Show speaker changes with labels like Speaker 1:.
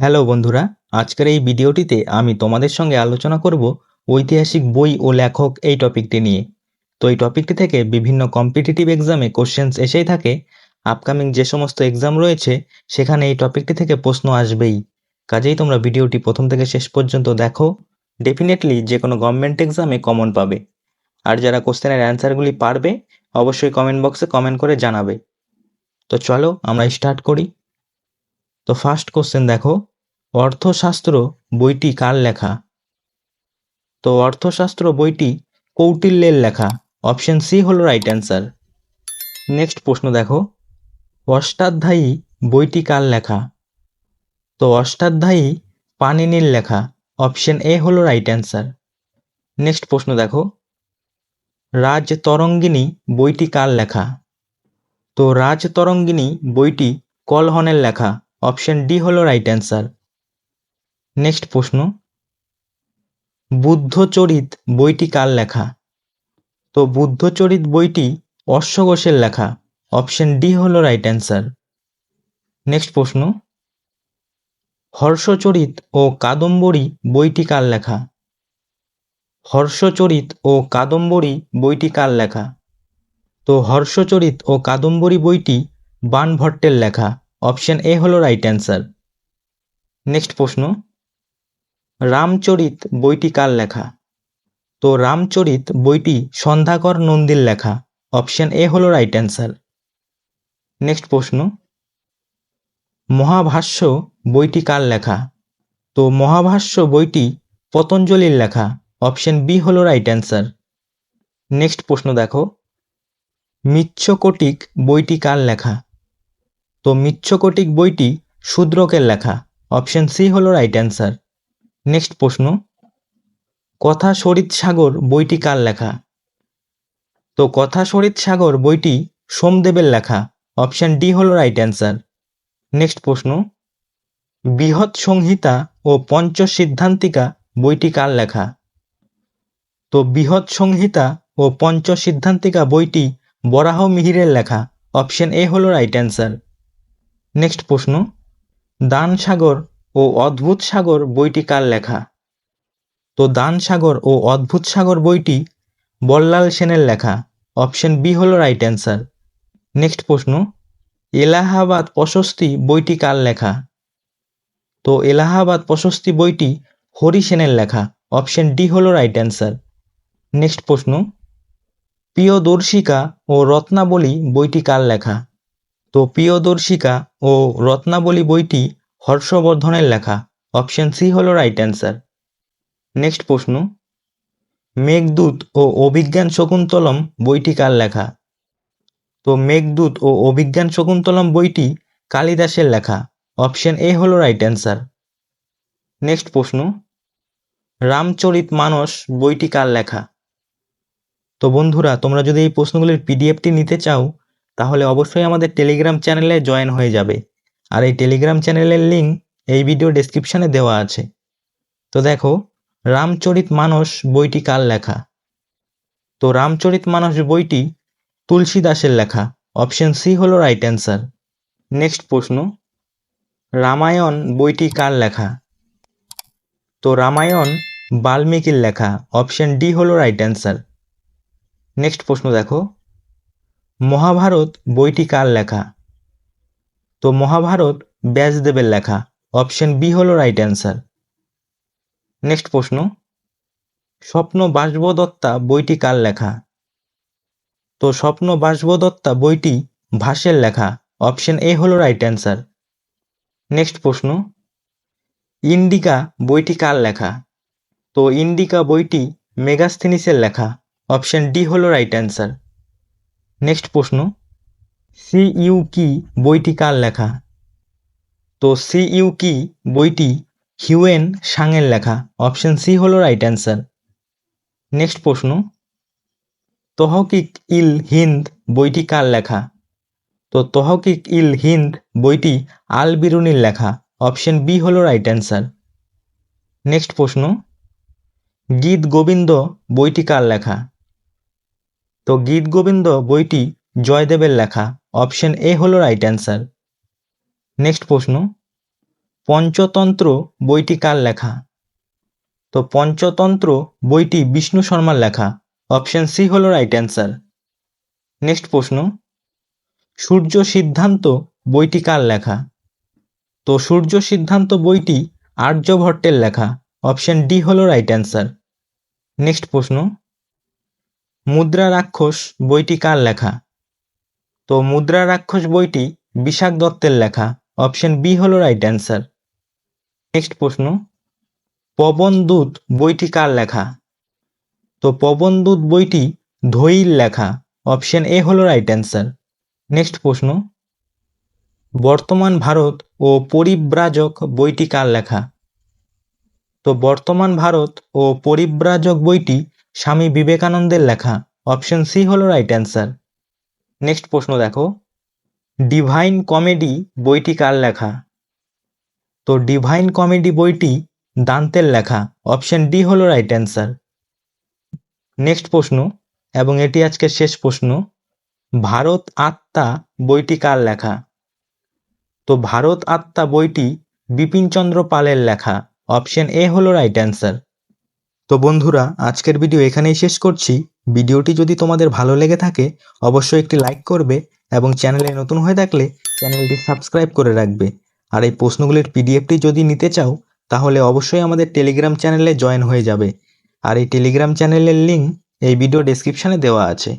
Speaker 1: Hello বন্ধুরা, আজকের এই ভিডিওটিতে আমি তোমাদের সঙ্গে আলোচনা করব ঐতিহাসিক বই ও লেখক এই টপিকটি নিয়ে। তো এই টপিকটি থেকে বিভিন্ন কম্পিটিটিভ এক্সামে কোশ্চেন্স এসেই থাকে। আপকামিং যে সমস্ত এক্সাম রয়েছে, সেখানে এই টপিকটি থেকে প্রশ্ন আসবেই। কাজেই তোমরা ভিডিওটি প্রথম থেকে শেষ পর্যন্ত দেখো। ডেফিনেটলি যে কোনো গভর্নমেন্ট এক্সামে কমন পাবে। আর যারা কোশ্চেনের অ্যান্সারগুলি পারবে, অবশ্যই কমেন্ট বক্সে কমেন্ট করে জানাবে। তো চলো আমরা স্টার্ট করি। তো ফার্স্ট কোশ্চেন দেখো। অর্থশাস্ত্র বইটি কার লেখা? তো অর্থশাস্ত্র বইটি কৌটিল্যের লেখা। অপশন সি হলো রাইট অ্যান্সার। নেক্সট প্রশ্ন দেখো। অষ্টাধ্যায়ী বইটি কার লেখা? তো অষ্টাধ্যায়ী পানিনির লেখা। অপশন এ হলো রাইট অ্যান্সার। নেক্সট প্রশ্ন দেখো। রাজ তরঙ্গিনী বইটি কার লেখা? তো রাজ তরঙ্গিনী বইটি কলহনের লেখা। অপশন ডি হলো রাইট অ্যান্সার। নেক্সট প্রশ্ন। বুদ্ধচরিত বইটি কার লেখা? তো বুদ্ধচরিত বইটি অশ্বঘোষের লেখা। অপশন ডি হলো রাইট অ্যান্সার নেক্সট প্রশ্ন। হর্ষচরিত ও কাদম্বরী বইটি কার লেখা? হর্ষচরিত ও কাদম্বরী বইটি কার লেখা? তো হর্ষচরিত ও কাদম্বরী বইটি বাণভট্টের লেখা। অপশন এ হলো রাইট অ্যান্সার নেক্সট প্রশ্ন। রামচরিত বইটি কার লেখা? তো রামচরিত বইটি সন্ধ্যাকর নন্দীর লেখা। অপশন এ হলো রাইট অ্যান্সার নেক্সট প্রশ্ন। মহাভাষ্য বইটি কার লেখা? তো মহাভাষ্য বইটি পতঞ্জলির লেখা। অপশন বি হলো রাইট অ্যান্সার নেক্সট প্রশ্ন দেখো। মিচ্ছকটিক বইটি কার লেখা? তো মিচ্ছকটিক বইটি শূদ্রকের লেখা। অপশন সি হলো রাইট অ্যান্সার নেক্সট প্রশ্ন, কথা সরিত সাগর বইটি কার লেখা? তো কথা সরিত সাগর বইটি সোমদেবের লেখা অপশন ডি হল রাইট অ্যান্সার নেক্সট প্রশ্ন, বৃহৎ সংহিতা ও পঞ্চ সিদ্ধান্তিকা বইটি কার লেখা? তো বৃহৎ সংহিতা ও পঞ্চ সিদ্ধান্তিকা বইটি বরাহ মিহিরের লেখা অপশন এ হলো রাইট অ্যান্সার নেক্সট প্রশ্ন, দান সাগর ও অদ্ভুত সাগর বইটি কার লেখা? তো দান সাগর ও অদ্ভুত সাগর বইটি বল্লাল সেনের লেখা। অপশন বি হলো রাইট অ্যান্সার নেক্সট প্রশ্ন, এলাহাবাদ প্রশস্তি বইটি কার লেখা? তো এলাহাবাদ প্রশস্তি বইটি হরি সেনের লেখা। অপশন ডি হলো রাইট অ্যান্সার নেক্সট প্রশ্ন, প্রিয়দর্শিকা ও রত্নাবলী বইটি কার লেখা? তো প্রিয়দর্শিকা ও রত্নাবলী বইটি হর্ষবর্ধনের লেখা। অপশন সি হলো রাইট অ্যান্সার নেক্সট প্রশ্ন। মেঘদূত ও অভিজ্ঞান শকুন্তলম বইটি কার লেখা? তো মেঘদূত ও অভিজ্ঞান শকুন্তলম বইটি কালিদাসের লেখা। অপশন এ হলো রাইট অ্যান্সার নেক্সট প্রশ্ন। রামচরিত মানস বইটি কার লেখা? তো বন্ধুরা, তোমরা যদি এই প্রশ্নগুলির পিডিএফটি নিতে চাও, তাহলে অবশ্যই আমাদের টেলিগ্রাম চ্যানেলে জয়েন হয়ে যাবে। আর এই টেলিগ্রাম চ্যানেলের লিঙ্ক এই ভিডিও ডেসক্রিপশানে দেওয়া আছে। তো দেখো, রামচরিত মানস বইটি কার লেখা? তো রামচরিত মানস বইটি তুলসী দাসের লেখা। অপশন সি হলো রাইট অ্যান্সার নেক্সট প্রশ্ন, রামায়ণ বইটি কার লেখা? তো রামায়ণ বাল্মীকির লেখা। অপশন ডি হলো রাইট অ্যান্সার নেক্সট প্রশ্ন দেখো, মহাভারত বইটি কার লেখা? তো মহাভারত ব্যাসদেবের লেখা। অপশন বি হলো রাইট অ্যান্সার নেক্সট প্রশ্ন। স্বপ্ন বাসবদত্তা বইটি কার লেখা? তো স্বপ্ন বাসবদত্তা বইটি ভাষের লেখা। অপশন এ হলো রাইট অ্যান্সার নেক্সট প্রশ্ন। ইন্ডিকা বইটি কার লেখা? তো ইন্ডিকা বইটি মেগাস্থিনিসের লেখা। অপশন ডি হলো রাইট অ্যান্সার নেক্সট প্রশ্ন। সি ইউ কি বইটি কার লেখা? তো সি ইউ কি বইটি হিউয়েন সাংয়ের লেখা। অপশন সি হলো রাইট অ্যান্সার। নেক্সট প্রশ্ন। তহকিক ইল হিন্দ বইটি কার লেখা? তো তহকিক ইল হিন্দ বইটি আল বিরুনির লেখা। অপশন বি হলো রাইট অ্যান্সার। নেক্সট প্রশ্ন। গীত গোবিন্দ বইটি কার লেখা? তো গীত গোবিন্দ বইটি জয়দেবের লেখা। অপশন এ হলো রাইট অ্যান্সার নেক্সট প্রশ্ন, পঞ্চতন্ত্র বইটি কার লেখা? তো পঞ্চতন্ত্র বইটি বিষ্ণু শর্মার লেখা। অপশন সি হলো রাইট অ্যান্সার নেক্সট প্রশ্ন, সূর্য সিদ্ধান্ত বইটি কার লেখা? তো সূর্য সিদ্ধান্ত বইটি আর্যভট্টের লেখা। অপশন ডি হলো রাইট অ্যান্সার নেক্সট প্রশ্ন, মুদ্রা রাক্ষস বইটি কার লেখা? তো মুদ্রা রাক্ষস বইটি বিশাখ দত্তের লেখা। অপশন বি হলো রাইট অ্যান্সার নেক্সট প্রশ্ন, পবন দূত বইটি কার লেখা? তো পবন দূত বইটি ধৈর লেখা। অপশন এ হলো রাইট অ্যান্সার নেক্সট প্রশ্ন, বর্তমান ভারত ও পরিব্রাজক বইটি কার লেখা? তো বর্তমান ভারত ও পরিব্রাজক বইটি স্বামী বিবেকানন্দের লেখা। অপশন সি হলো রাইট অ্যান্সার নেক্সট প্রশ্ন দেখো। ডিভাইন কমেডি বইটি কার লেখা? তো ডিভাইন কমেডি বইটি দান্তের লেখা। অপশন ডি হলো রাইট অ্যান্সার নেক্সট প্রশ্ন, এবং এটি আজকের শেষ প্রশ্ন। ভারত আত্মা বইটি কার লেখা? তো ভারত আত্মা বইটি বিপিনচন্দ্র পালের লেখা। অপশন এ হলো রাইট অ্যান্সার তো বন্ধুরা, আজকের ভিডিও এখানেই শেষ করছি। ভিডিওটি যদি তোমাদের ভালো লেগে থাকে, অবশ্যই একটি লাইক করবে এবং চ্যানেলে নতুন হয়ে থাকলে চ্যানেলটি সাবস্ক্রাইব করে রাখবে। আর এই প্রশ্নগুলির পিডিএফটি যদি নিতে চাও, তাহলে অবশ্যই আমাদের টেলিগ্রাম চ্যানেলে জয়েন হয়ে যাবে। আর এই টেলিগ্রাম চ্যানেলের লিঙ্ক এই ভিডিও ডেসক্রিপশানে দেওয়া আছে।